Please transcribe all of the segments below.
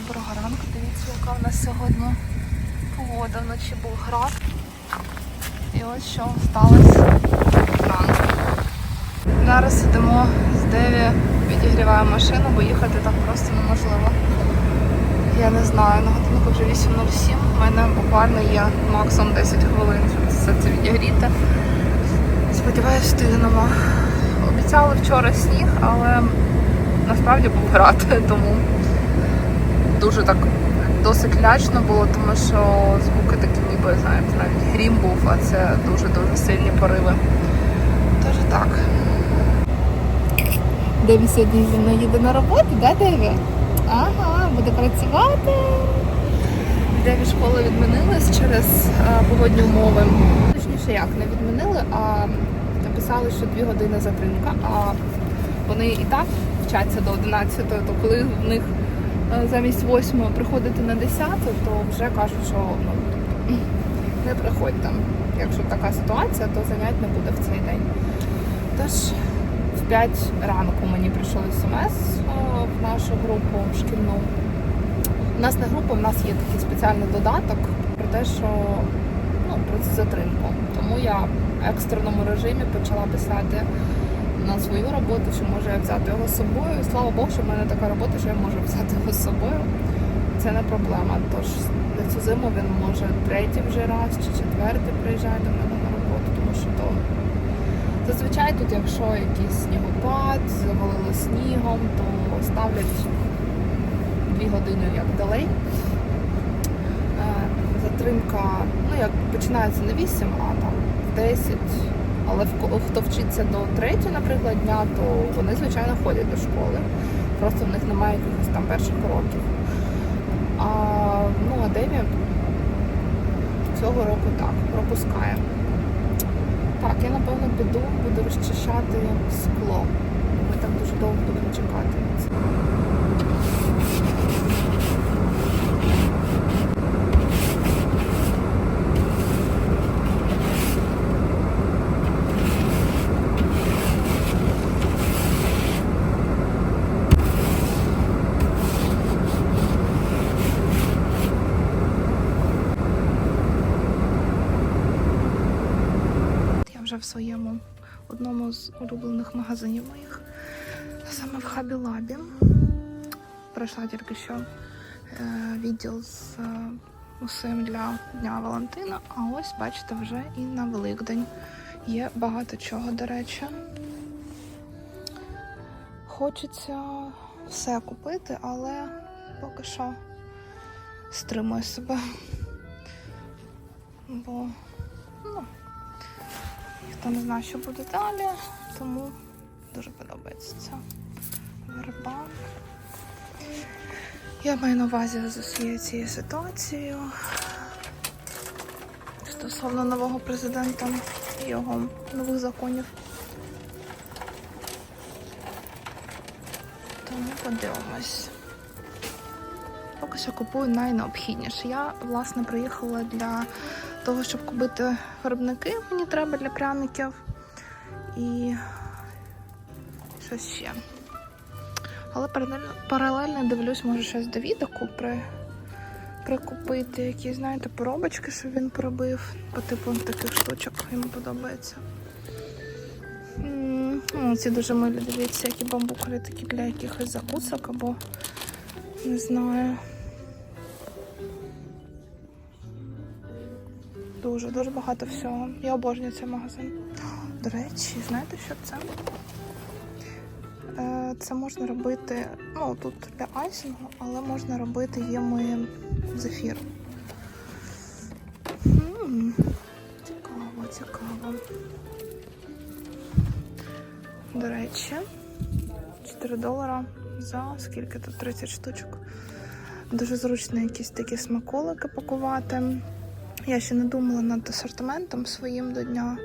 доброго ранку. Дивіться, яка в нас сьогодні погода. Вночі був град. І ось що сталося ранку. Зараз сидимо з Деві, підігріваємо машину, бо їхати так просто неможливо. Я не знаю, на годинку вже 8.07. У мене буквально є максимум 10 хвилин, щоб все це відігріти. Сподіваюсь, встигнемо. Обіцяли вчора сніг, але насправді був град, тому дуже так досить лячно було, тому що звуки такі ніби, знаєте, навіть грім був, а це дуже-дуже сильні пориви. Тож так. Деві сьогодні зі мною їде на роботу, да, Деві? Ага, буде працювати. Деві школи відмінились через погодні умови. Точніше, як не відмінили, а написали, що дві години затримка, а вони і так вчаться до 11, то коли в них замість 8 приходити на 10, то вже кажуть, що ну, не приходь там. Якщо така ситуація, то занять не буде в цей день. Тож в 5 ранку мені прийшов смс е, в нашу групу шкільну. У нас не група, в нас є такий спеціальний додаток про те, що ну, про цю затримку. Тому я в екстреному режимі почала писати на свою роботу, чи можу я взяти його з собою. Слава Богу, що в мене така робота, що я можу взяти його з собою. Це не проблема. Тож на цю зиму він може третій вже раз чи четвертий приїжджає до мене на роботу, тому що то зазвичай тут, якщо якийсь снігопад, завалило снігом, то ставлять дві години як делей. Е, Затримка, ну як починається не 8, а там в 10. Але хто вчиться до третього, наприклад, дня, то вони, звичайно, ходять до школи. Просто в них немає якихось там перших уроків. А, ну, а Деві цього року так, пропускає. Так, я напевно піду, буду розчищати скло. Ми так дуже довго будемо чекати. на це. Я вже в своєму одному з улюблених магазинів моїх, саме в Хабі Лабі. Пройшла тільки що е, відділ з е, усім для Дня Валентина. А ось, бачите, вже і на Великдень є багато чого, до речі. Хочеться все купити, але поки що стримую себе. Бо ну, Хто не знає, що буде далі, тому дуже подобається ця верба. Я маю на увазі з усією цією ситуацією стосовно нового президента і його нових законів. Тому подивимось. Поки що купую найнеобхідніше. Я, власне, приїхала для того, щоб купити виробники, мені треба для пряників. І щось ще. Але паралельно, дивлюсь, може щось до відоку при, прикупити. Якісь, знаєте, поробочки, щоб він пробив. По типу таких штучок йому подобається. О, Ці дуже милі, дивіться, які бамбукові такі для якихось закусок або не знаю. Дуже, дуже багато всього. Я обожнюю цей магазин. До речі, знаєте, що це? Е, Це можна робити, ну тут для айсингу, але можна робити єми зефір. Цікаво, цікаво. До речі, 4 долара за скільки тут 30 штучок. Дуже зручно якісь такі смаколики пакувати. Я ще не думала над асортиментом своїм до дня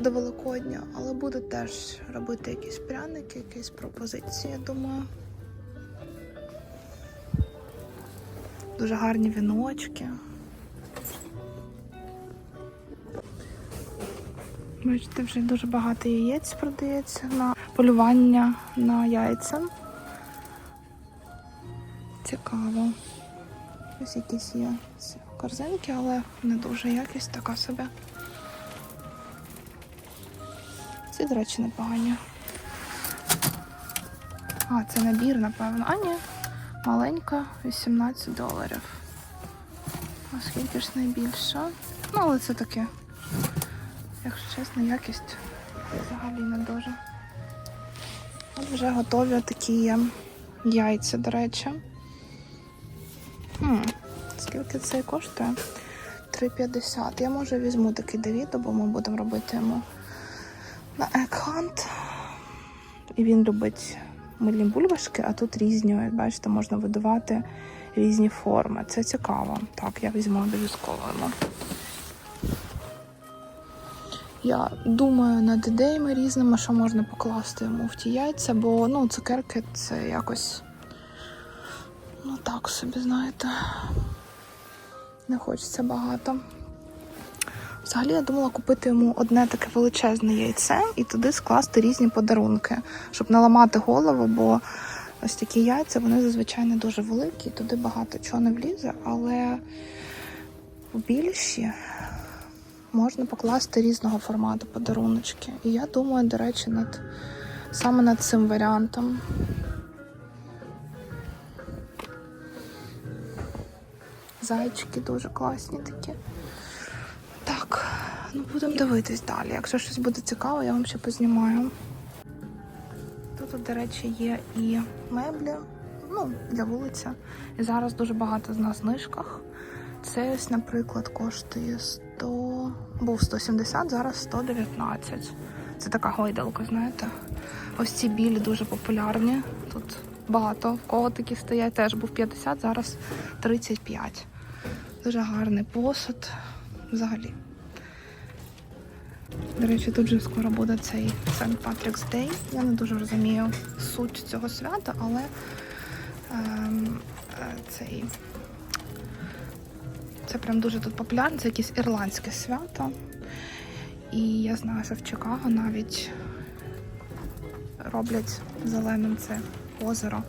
до Великодня, але буду теж робити якісь пряники, якісь пропозиції, я думаю. Дуже гарні віночки. Бачите, вже дуже багато яєць продається на полювання на яйця. цікаво. Ось якісь є корзинки, але не дуже якість така собі. Ці, до речі, непогані. А, це набір, напевно. А, ні. Маленька, 18 доларів. А скільки ж найбільша? Ну, але це таке. Якщо чесно, якість взагалі не дуже. От вже готові такі яйця, до речі. Хм, скільки це коштує? 3,50. Я може візьму такий Давіда, бо ми будемо робити йому на екхант. І він любить мильні бульбашки, а тут різні, ось бачите, можна видавати різні форми. Це цікаво. Так, я візьму обов'язково. Я думаю над ідеями різними, що можна покласти йому в ті яйця, бо ну, цукерки це якось. Ну так собі, знаєте. Не хочеться багато. Взагалі я думала купити йому одне таке величезне яйце і туди скласти різні подарунки, щоб не ламати голову, бо ось такі яйця вони зазвичай не дуже великі, туди багато чого не влізе, але більші можна покласти різного формату подаруночки. І я думаю, до речі, над саме над цим варіантом. Зайчики дуже класні такі. Так, ну будемо дивитись далі. Якщо щось буде цікаво, я вам ще познімаю. Тут, до речі, є і меблі, ну, для вулиця. І зараз дуже багато на знижках. Це ось, наприклад, коштує 100, був 170, зараз 119. Це така гойдалка, знаєте. Ось ці білі дуже популярні. Тут багато в кого такі стоять. Теж був 50, зараз 35. Дуже гарний посуд. Взагалі. До речі, тут же скоро буде цей St. Patrick's Day. Я не дуже розумію суть цього свята, але ем, е, цей це прям дуже тут популярно, це якесь ірландське свято. І я знаю, що в Чикаго навіть роблять зеленим це озеро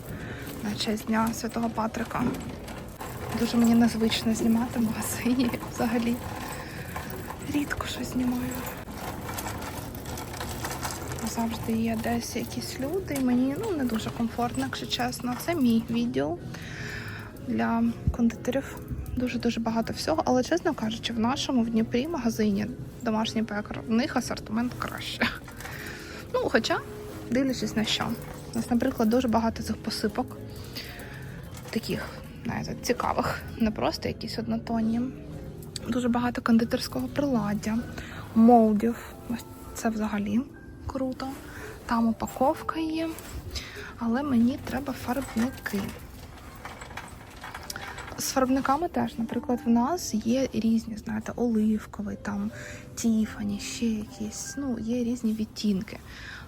на честь Дня Святого Патрика. Дуже мені незвично знімати магазині взагалі. Рідко щось знімаю. Завжди є десь якісь люди, і мені ну, не дуже комфортно, якщо чесно. Це мій відділ для кондитерів. Дуже-дуже багато всього. Але, чесно кажучи, в нашому в Дніпрі магазині домашній пекар, в них асортимент краще. Ну, хоча, дивлячись на що. У нас, наприклад, дуже багато цих посипок. Таких, знаєте, цікавих, не просто якісь однотонні. Дуже багато кондитерського приладдя, молдів. Ось це взагалі круто. Там упаковка є. Але мені треба фарбники. З фарбниками теж, наприклад, в нас є різні, знаєте, оливковий, там Тіфані, ще якісь, ну, є різні відтінки.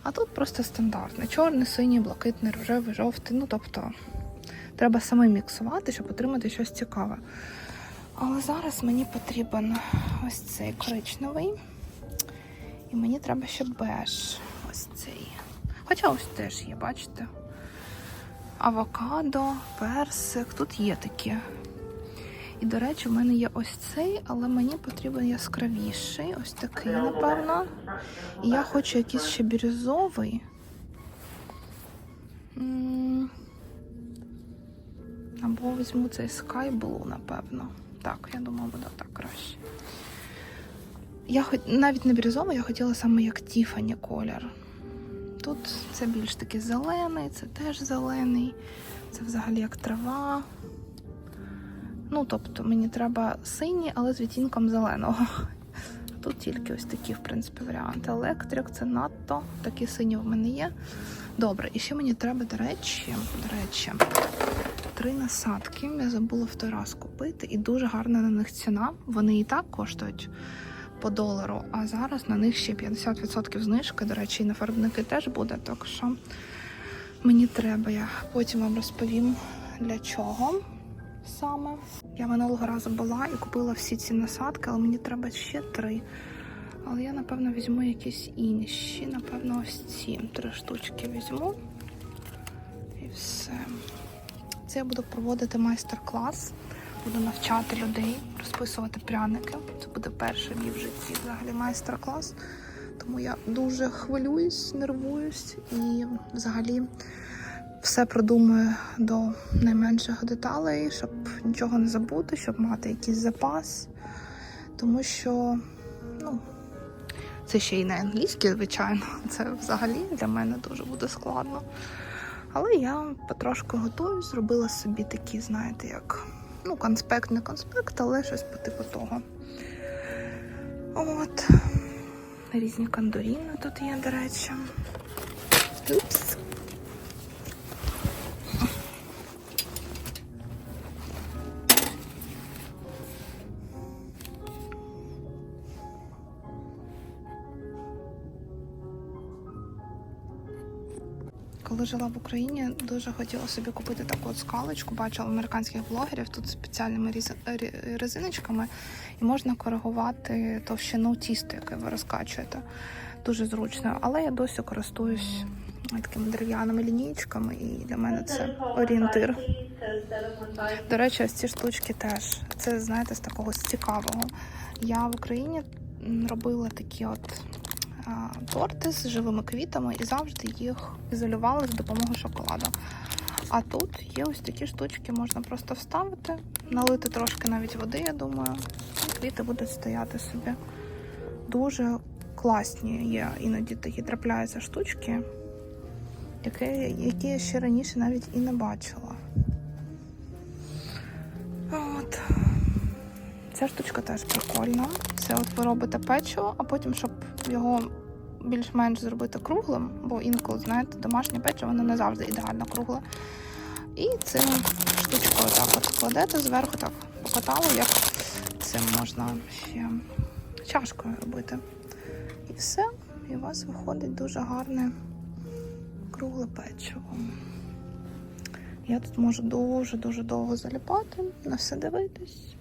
А тут просто стандартний. Чорний, синій, блакитний, рожевий, жовтий. Ну, тобто, треба саме міксувати, щоб отримати щось цікаве. Але зараз мені потрібен ось цей коричневий. І мені треба ще беж. Ось цей. Хоча ось теж є, бачите? Авокадо, персик. Тут є такі. І, до речі, в мене є ось цей, але мені потрібен яскравіший. Ось такий, напевно. І я хочу якийсь ще бірюзовий. Або візьму цей Sky Blue, напевно. Так, я думаю, буде так краще. Я хоч навіть не бірюзовий, я хотіла саме як Тіфані колір. Тут це більш таки зелений, це теж зелений, це взагалі як трава. Ну, тобто, мені треба синій, але з відтінком зеленого. Тут тільки ось такі, в принципі, варіанти. Електрик це надто. Такі сині в мене є. Добре, і ще мені треба, до речі, до речі, три насадки. Я забула в той раз купити, і дуже гарна на них ціна. Вони і так коштують по долару, а зараз на них ще 50% знижки. До речі, і на фарбники теж буде. Так що мені треба, я потім вам розповім для чого саме. Я минулого разу була і купила всі ці насадки, але мені треба ще три. Але я, напевно, візьму якісь інші. Напевно, ось ці три штучки візьму. Це я буду проводити майстер-клас, буду навчати людей розписувати пряники. Це буде перший мій в житті взагалі майстер-клас. Тому я дуже хвилююсь, нервуюсь і взагалі все продумую до найменших деталей, щоб нічого не забути, щоб мати якийсь запас. Тому що, ну, це ще й не англійський, звичайно. Це взагалі для мене дуже буде складно. Але я потрошку готуюсь, зробила собі такі, знаєте, як ну, конспект, не конспект, але щось по типу того. От. Різні кондоріни тут є, до речі. Упс. Жила в Україні, дуже хотіла собі купити таку от скалочку. Бачила американських блогерів тут з спеціальними резиночками, і можна коригувати товщину тіста, яке ви розкачуєте. Дуже зручно. Але я досі користуюсь такими дерев'яними лінійками, і для мене це орієнтир. До речі, ось ці штучки теж. Це знаєте з такого цікавого. Я в Україні робила такі от торти з живими квітами і завжди їх ізолювали з допомогою шоколаду. А тут є ось такі штучки, можна просто вставити, налити трошки навіть води, я думаю, і квіти будуть стояти собі. Дуже класні є іноді такі трапляються штучки, які, які я ще раніше навіть і не бачила. От. Ця штучка теж прикольна. Це от ви робите печиво, а потім, щоб його більш-менш зробити круглим, бо інколи, знаєте, домашнє печиво воно не завжди ідеально кругле. І цим штучкою так от кладете зверху, так покатали, як цим можна ще чашкою робити. І все. І у вас виходить дуже гарне кругле печиво. Я тут можу дуже-дуже довго заліпати, на все дивитись.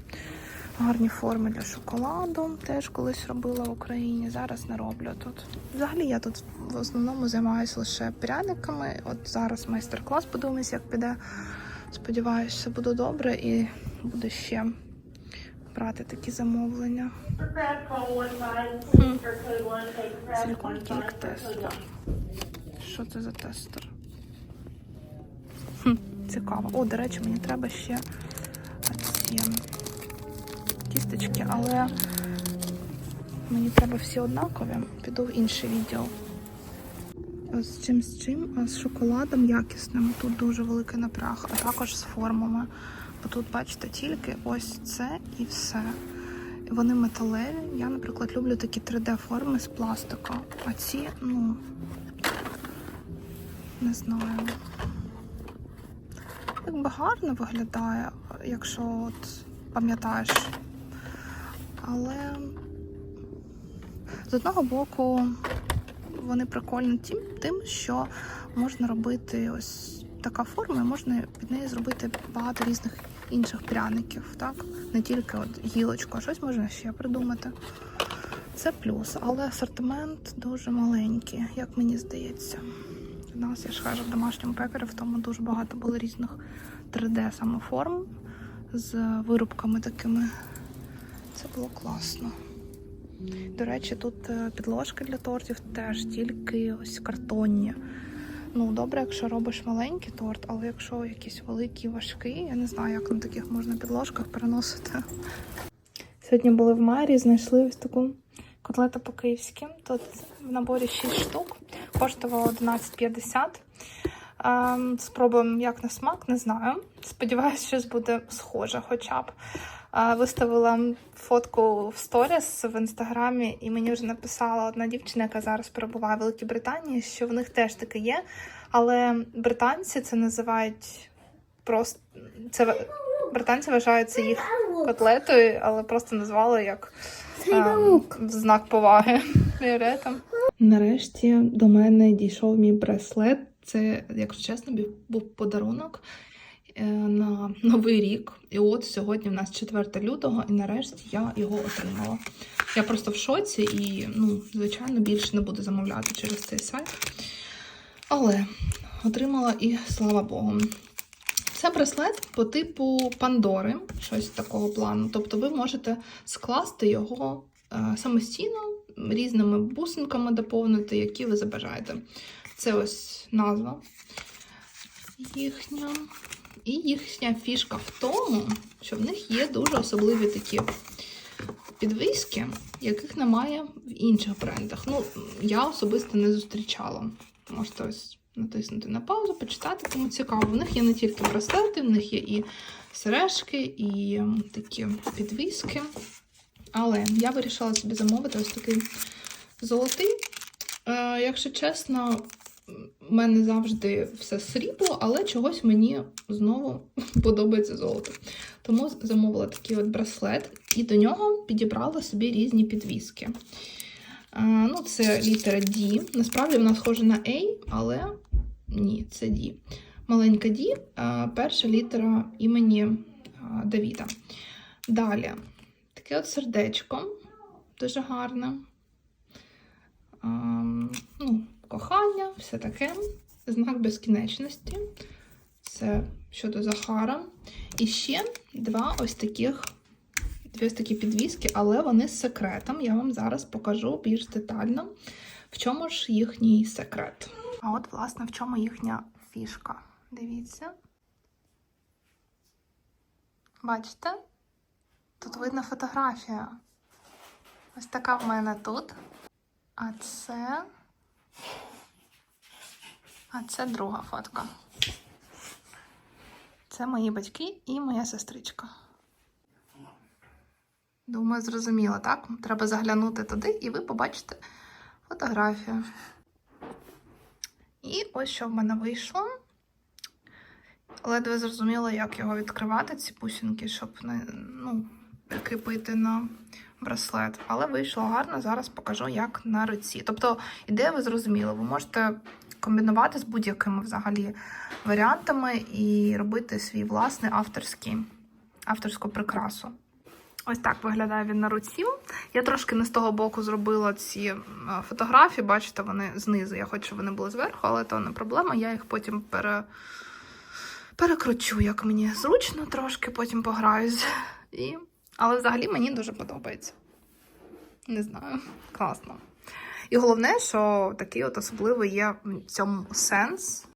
Гарні форми для шоколаду. Теж колись робила в Україні, зараз не роблю тут. Взагалі я тут в основному займаюся лише пряниками. От зараз майстер-клас, подивимось, як піде. Сподіваюся, все буде добре і буду ще брати такі замовлення. Силікон кік тестер. Що це за тестер? Цікаво. О, до речі, мені треба ще ці кісточки, але мені треба всі однакові. Піду в інше відео. З чим з чим? А з шоколадом якісним. Тут дуже великий напряг, а також з формами. Бо тут, бачите, тільки ось це і все. Вони металеві. Я, наприклад, люблю такі 3D-форми з пластику. А ці, ну, не знаю. Якби гарно виглядає, якщо от пам'ятаєш. Але з одного боку вони прикольні тим, тим, що можна робити ось така форма, і можна під нею зробити багато різних інших пряників, так? Не тільки от гілочку, а щось можна ще придумати. Це плюс, але асортимент дуже маленький, як мені здається. У нас, я ж кажу, в домашньому пекарі в тому дуже багато було різних 3D саме форм з вирубками такими. Це було класно. До речі, тут е, підложки для тортів теж тільки ось картонні. Ну, добре, якщо робиш маленький торт, але якщо якийсь великий, важкий, я не знаю, як на таких можна підложках переносити. Сьогодні були в Марі, знайшли ось таку котлету по-київськи. Тут в наборі 6 штук, коштувало 11,50. Ем, Спробуємо як на смак, не знаю. Сподіваюсь, щось буде схоже хоча б. Е, Виставила фотку в сторіс в інстаграмі, і мені вже написала одна дівчина, яка зараз перебуває в Великій Британії, що в них теж таке є. Але британці це називають просто це в- британці вважають це їх котлетою, але просто назвали як ем, знак поваги. Нарешті до мене дійшов мій браслет. Це, якщо чесно, був подарунок е, на новий рік. І от сьогодні в нас 4 лютого, і нарешті я його отримала. Я просто в шоці і, ну, звичайно, більше не буду замовляти через цей сайт. Але отримала і слава Богу. Це браслет по типу Пандори, щось такого плану. Тобто ви можете скласти його е, самостійно різними бусинками доповнити, які ви забажаєте. Це ось назва їхня. І їхня фішка в тому, що в них є дуже особливі такі підвіски, яких немає в інших брендах. Ну, я особисто не зустрічала. Можете ось натиснути на паузу, почитати, кому цікаво. В них є не тільки браслети, в них є і сережки, і такі підвіски. Але я вирішила собі замовити ось такий золотий. Е, якщо чесно, в мене завжди все срібло, але чогось мені знову подобається золото. Тому замовила такий от браслет, і до нього підібрала собі різні підвіски. Е, ну, це літера D. Насправді вона схожа на A, але ні, це D. Маленька D, е, перша літера імені е, Давіда. Далі, таке от сердечко, дуже гарне. Ем, ну, кохання, все таке. Знак безкінечності. Це щодо Захара. І ще два ось таких, дві ось такі підвіски, але вони з секретом. Я вам зараз покажу більш детально, в чому ж їхній секрет. А от, власне, в чому їхня фішка. Дивіться. Бачите? Тут видно фотографія. Ось така в мене тут. А це. А це друга фотка. Це мої батьки і моя сестричка. Думаю, зрозуміло, так? Треба заглянути туди, і ви побачите фотографію. І ось що в мене вийшло. Ледве зрозуміло, як його відкривати, ці бусинки, щоб не ну, прикріпити на браслет. Але вийшло гарно. Зараз покажу, як на руці. Тобто, ідея ви зрозуміли, ви можете комбінувати з будь-якими взагалі варіантами і робити свій власний авторський, авторську прикрасу. Ось так виглядає він на руці. Я трошки не з того боку зробила ці е, фотографії. Бачите, вони знизу. Я хочу, щоб вони були зверху, але то не проблема. Я їх потім пере... перекручу, як мені зручно, трошки потім пограюсь. І... Але взагалі мені дуже подобається. Не знаю, класно. І головне, що такий от особливий є в цьому сенс.